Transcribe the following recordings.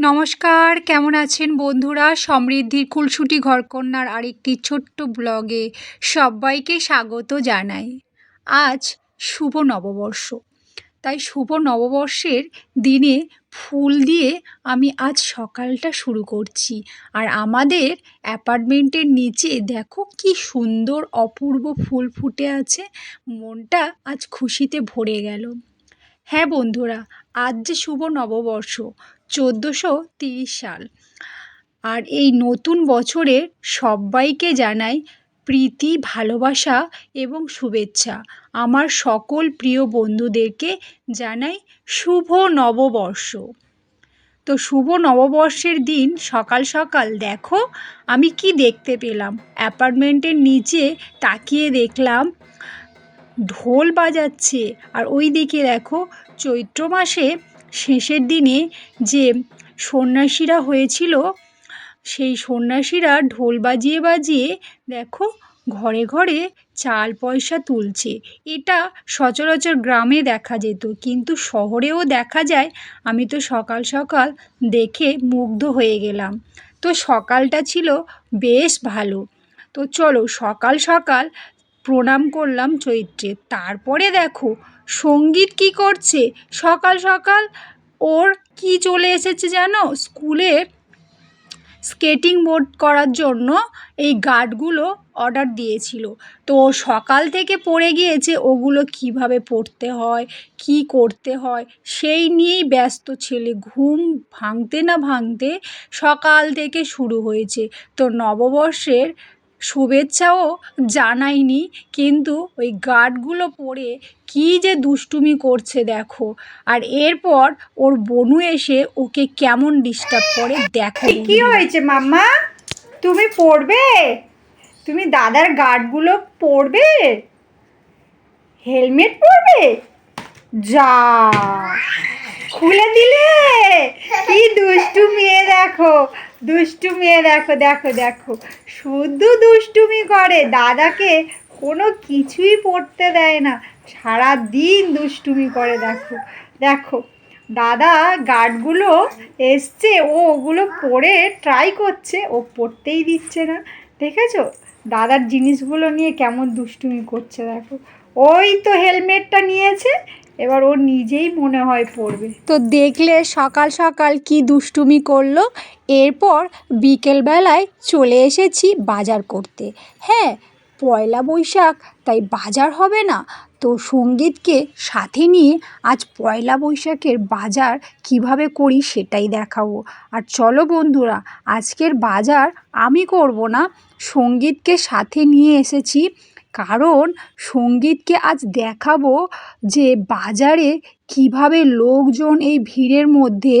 নমস্কার, কেমন আছেন বন্ধুরা? সমৃদ্ধির কুলসুটি ঘরকন্যার আরেকটি ছোট্ট ব্লগে সবাইকে স্বাগত জানাই। আজ শুভ নববর্ষ। তাই শুভ নববর্ষের দিনে ফুল দিয়ে আমি আজ সকালটা শুরু করছি। আর আমাদের অ্যাপার্টমেন্টের নিচে দেখো কি সুন্দর অপূর্ব ফুল ফুটে আছে। মনটা আজ খুশিতে ভরে গেল। হ্যাঁ বন্ধুরা আজ যে শুভ নববর্ষ, চোদ্দোশো তিরিশ সাল। আর এই নতুন বছরে সবাইকে জানাই প্রীতি, ভালোবাসা এবং শুভেচ্ছা। আমার সকল প্রিয় বন্ধুদেরকে জানাই শুভ নববর্ষ। তো শুভ নববর্ষের দিন সকাল সকাল দেখো, আমি কি দেখতে পেলাম? অ্যাপার্টমেন্টের নিচে তাকিয়ে দেখলাম ঢোল বাজাচ্ছে। আর ওই দিকে দেখো, চৈত্র মাসে শেষের দিনে যে সন্ন্যাসীরা হয়েছিল, সেই সন্ন্যাসীরা ঢোল বাজিয়ে বাজিয়ে দেখো, ঘরে ঘরে চাল পয়সা তুলছে। এটা সচরাচর গ্রামে দেখা যেত, কিন্তু শহরেও দেখা যায়, আমি তো সকাল সকাল দেখে মুগ্ধ হয়ে গেলাম। তো সকালটা ছিল বেশ ভালো। তো চলো সকাল সকাল প্রণাম করলাম চৈত্রে। তারপরে দেখো, সংগীত কি করছে? সকাল সকাল ওর কি চলে এসেছে জানো? স্কুলের স্কেটিং বোর্ড করার জন্য এই গার্ডগুলো অর্ডার দিয়েছিল। তো সকাল থেকে পড়ে গিয়েছে, ওগুলো কীভাবে পড়তে হয়, কি করতে হয়, সেই নিয়েই ব্যস্ত ছেলে। ঘুম ভাঙতে না ভাঙতে সকাল থেকে শুরু হয়েছে। তো নববর্ষের শুভেচ্ছাও জানাইনি কিন্তু ওই গার্ডগুলো পরে কী যে দুষ্টুমি করছে দেখো। আর এরপর ওর বনু এসে ওকে কেমন ডিস্টার্ব করে দেখো কি হয়েছে মাম্মা? তুমি পড়বে? তুমি দাদার গার্ডগুলো পরবে হেলমেট পরবে? যা খুলে দিলে। কি দুষ্টু মেয়ে দেখো। দুষ্টু মেয়ে, দেখো দেখো দেখো। শুধু দুষ্টুমি করে, দাদাকে কোনো কিছুই পড়তে দেয় না। সারা দিন দুষ্টুমি করে, দেখো। দেখো, দাদা গার্ডগুলো এসছে, ও ওগুলো পরে ট্রাই করছে, ও পড়তেই দিচ্ছে না। দেখেছ? দাদার জিনিসগুলো নিয়ে কেমন দুষ্টুমি করছে, দেখো। ওই তো হেলমেটটা নিয়েছে এবার ও নিজেই মনে হয় পড়বে। তো দেখলে সকাল সকাল কি দুষ্টুমি করল? এরপর বিকেলবেলায় চলে এসেছি বাজার করতে। হ্যাঁ পয়লা বৈশাখ, তাই বাজার হবে না। তো সঙ্গীতকে সাথে নিয়ে আজ পয়লা বৈশাখের বাজার কীভাবে করি সেটাই দেখাবো। আর চলো বন্ধুরা, আজকের বাজার আমি করব না, সঙ্গীতকে সাথে নিয়ে এসেছি কারণ সঙ্গীতকে আজ দেখাবো যে বাজারে কীভাবে লোকজন এই ভিড়ের মধ্যে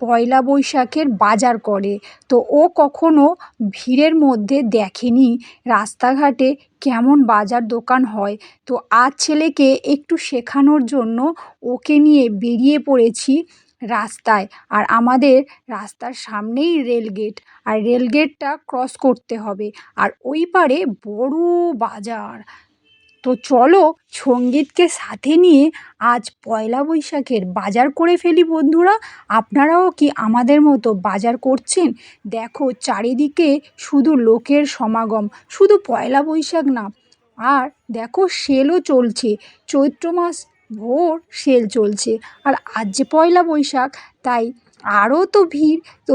পয়লা বৈশাখের বাজার করে। তো ও কখনো ভিড়ের মধ্যে দেখেনি রাস্তাঘাটে কেমন বাজার দোকান হয়। তো আজ ছেলেকে একটু শেখানোর জন্য ওকে নিয়ে বেরিয়ে পড়েছি রাস্তায়। আর আমাদের রাস্তার সামনেই রেলগেট আর রেলগেটটা ক্রস করতে হবে। আর ওই পারে বড় বাজার। তো চলো সঙ্গীতকে সাথে নিয়ে আজ পয়লা বৈশাখের বাজার করে ফেলি বন্ধুরা। আপনারাও কি আমাদের মতো বাজার করছেন? দেখো চারিদিকে শুধু লোকের সমাগম, শুধু পয়লা বৈশাখ না। আর দেখো সেলও চলছে। চৈত্র মাস ভোর সেল চলছে। আর আজ যে পয়লা বৈশাখ, তাই আরও তো ভিড়। তো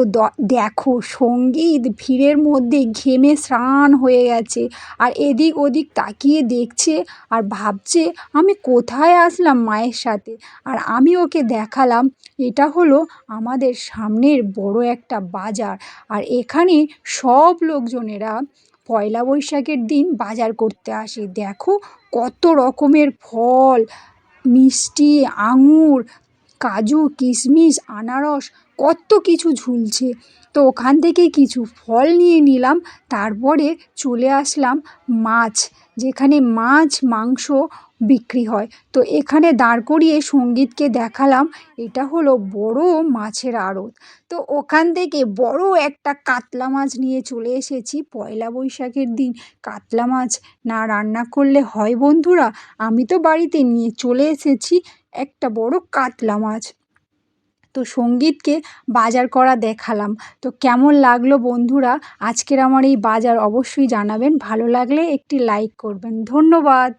দেখো সংগীত ভিড়ের মধ্যে ঘেমে স্নান হয়ে গেছে। আর এদিক ওদিক তাকিয়ে দেখছে আর ভাবছে, আমি কোথায় আসলাম মায়ের সাথে? আর আমি ওকে দেখালাম, এটা হলো আমাদের সামনের বড় একটা বাজার। আর এখানে সব লোকজনেরা পয়লা বৈশাখের দিন বাজার করতে আসে। দেখো কত রকমের ফল মিষ্টি, আঙুর, কাজু, কিশমিশ, আনারস, কত কিছু ঝুলছে। তো ওখান থেকে কিছু ফল নিয়ে নিলাম, তারপরে চলে আসলাম মাছ, যেখানে মাছ, মাংস বিক্রি হয়। তো এখানে দাঁড় করিয়ে সঙ্গীতকে দেখালাম। এটা হলো বড় মাছের আড়ত। তো ওখান থেকে বড় একটা কাতলা মাছ নিয়ে চলে এসেছি। পয়লা বৈশাখের দিন কাতলা মাছ না রান্না করলে হয় বন্ধুরা, আমি তো বাড়িতে নিয়ে চলে এসেছি একটা বড় কাতলা মাছ। তো সঙ্গীতকে বাজার করা দেখালাম। তো কেমন লাগল বন্ধুরা? আজকের আমার এই বাজার অবশ্যই জানাবেন। ভালো লাগলে একটি লাইক করবেন। ধন্যবাদ।